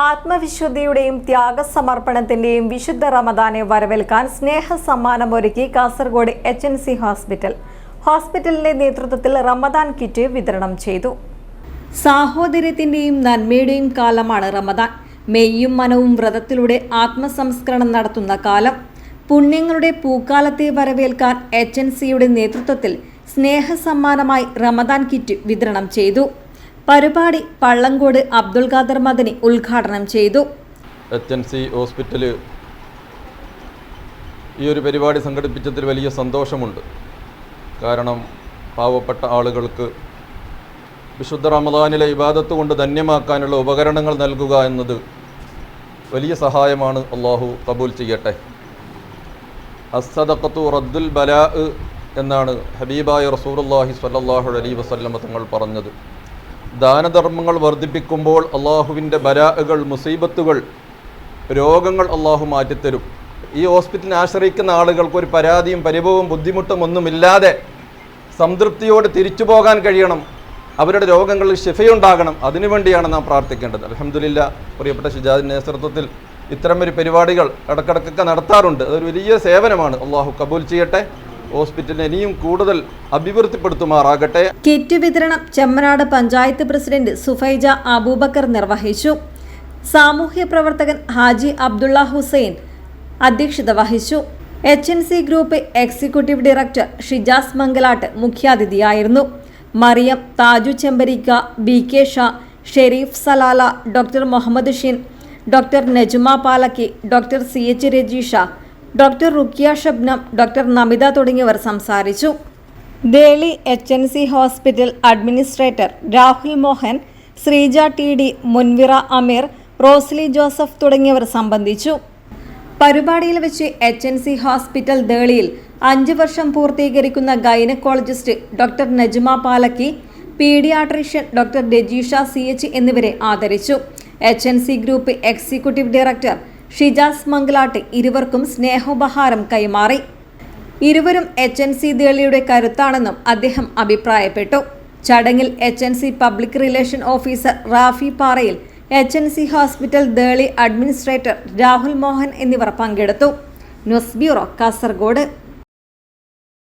ആത്മവിശുദ്ധിയുടെയും ത്യാഗസമർപ്പണത്തിന്റെയും വിശുദ്ധ റമദാനെ വരവേൽക്കാൻ സ്നേഹ സമ്മാനമൊരുക്കി Kasaragod H N C hospital. ഹോസ്പിറ്റലിന്റെ നേതൃത്വത്തിൽ റമദാൻ കിറ്റ് വിതരണം ചെയ്തു. സാഹോദര്യത്തിന്റെയും നന്മയുടെയും കാലമാണ് റമദാൻ. മെയ്യും മനവും വ്രതത്തിലൂടെ ആത്മസംസ്കരണം നടത്തുന്ന കാലം. പുണ്യങ്ങളുടെ പൂക്കാലത്തെ വരവേൽക്കാൻ എച്ച് എൻ സിയുടെ നേതൃത്വത്തിൽ സ്നേഹസമ്മാനമായി റമദാൻ കിറ്റ് വിതരണം ചെയ്തു. പരിപാടി പള്ളങ്കോട് അബ്ദുൽ ഖാദർ മദനി ഉദ്ഘാടനം ചെയ്തു. എച്ച് എൻ സി ഹോസ്പിറ്റൽ ഈ ഒരു പരിപാടി സംഘടിപ്പിച്ചതിൽ വലിയ സന്തോഷമുണ്ട്. കാരണം പാവപ്പെട്ട ആളുകൾക്ക് വിശുദ്ധ റമദാനിലെ ഇബാദത്ത് കൊണ്ട് ധന്യമാക്കാനുള്ള ഉപകരണങ്ങൾ നൽകുക എന്നത് വലിയ സഹായമാണ് അള്ളാഹു കബൂൽ ചെയ്യട്ടെ. അസ്സദഖത്തു റദ്ദുൽ ബലാ എന്നാണ് ഹബീബായ റസൂലുള്ളാഹി സ്വല്ലല്ലാഹു അലൈഹി വസല്ലമ തങ്ങൾ പറഞ്ഞത്. ദാനധർമ്മങ്ങൾ വർദ്ധിപ്പിക്കുമ്പോൾ അള്ളാഹുവിന്റെ ബരാഹുകൾ മുസീബത്തുകൾ രോഗങ്ങൾ അള്ളാഹു മാറ്റിത്തരും. ഈ ഹോസ്പിറ്റലിനെ ആശ്രയിക്കുന്ന ആളുകൾക്ക് ഒരു പരാതിയും പരിഭവവും ബുദ്ധിമുട്ടും ഒന്നുമില്ലാതെ സംതൃപ്തിയോടെ തിരിച്ചു പോകാൻ കഴിയണം. അവരുടെ രോഗങ്ങളിൽ ശിഫയുണ്ടാകണം. അതിനുവേണ്ടിയാണ് നാം പ്രാർത്ഥിക്കേണ്ടത്. അലഹമില്ല പ്രിയപ്പെട്ട ഷിജാദിന്റെ നേതൃത്വത്തിൽ ഇത്തരം ഒരു പരിപാടികൾ ഇടക്കിടക്കൊക്കെ നടത്താറുണ്ട്. അതൊരു വലിയ സേവനമാണ്. അള്ളാഹു കബൂൽ ചെയ്യട്ടെ. ഹോസ്പിറ്റലിനെ ഇനിയും കൂടുതൽ അഭിവൃദ്ധിപ്പെടുത്തുമാറാകട്ടെ. കിറ്റ് വിതരണം ചെമ്മനാട് പഞ്ചായത്ത് പ്രസിഡന്റ് സുഫൈജ അബൂബക്കർ നിർവഹിച്ചു. സാമൂഹ്യ പ്രവർത്തകൻ ഹാജി അബ്ദുള്ള ഹുസൈൻ അധ്യക്ഷത വഹിച്ചു. H N C group executive director Shijas Mangalat മുഖ്യാതിഥിയായിരുന്നു. Mariyam Thaju Chembarika B K Shah Sherif Salalah doctor Muhammad Shin doctor Najuma Palakki doctor C H Rajeesha doctor Rukkiya Shabnam doctor Namitha തുടങ്ങിയവർ സംസാരിച്ചു. Deli H N C hospital administrator Rahul Mohan Sreeja T D Munvira Ameer Rosli Joseph തുടങ്ങിയവർ സംബന്ധിച്ചു. പരിപാടിയിൽ വെച്ച് H N C hospital ദേളിയിൽ അഞ്ച് വർഷം പൂർത്തീകരിക്കുന്ന gynaecologist doctor Najma Palakki paediatrician doctor Rajeesha C H എന്നിവരെ ആദരിച്ചു. H N C group executive director Shijas Mangalat ഇരുവർക്കും സ്നേഹോപഹാരം കൈമാറി. ഇരുവരും എച്ച് എൻ സി ദേളിയുടെ കരുത്താണെന്നും അദ്ദേഹം അഭിപ്രായപ്പെട്ടു. ചടങ്ങിൽ H N C public relation officer Rafi Parayil H N C hospital Deli administrator Rahul Mohan എന്നിവർ പങ്കെടുത്തു. News bureau Kasaragod.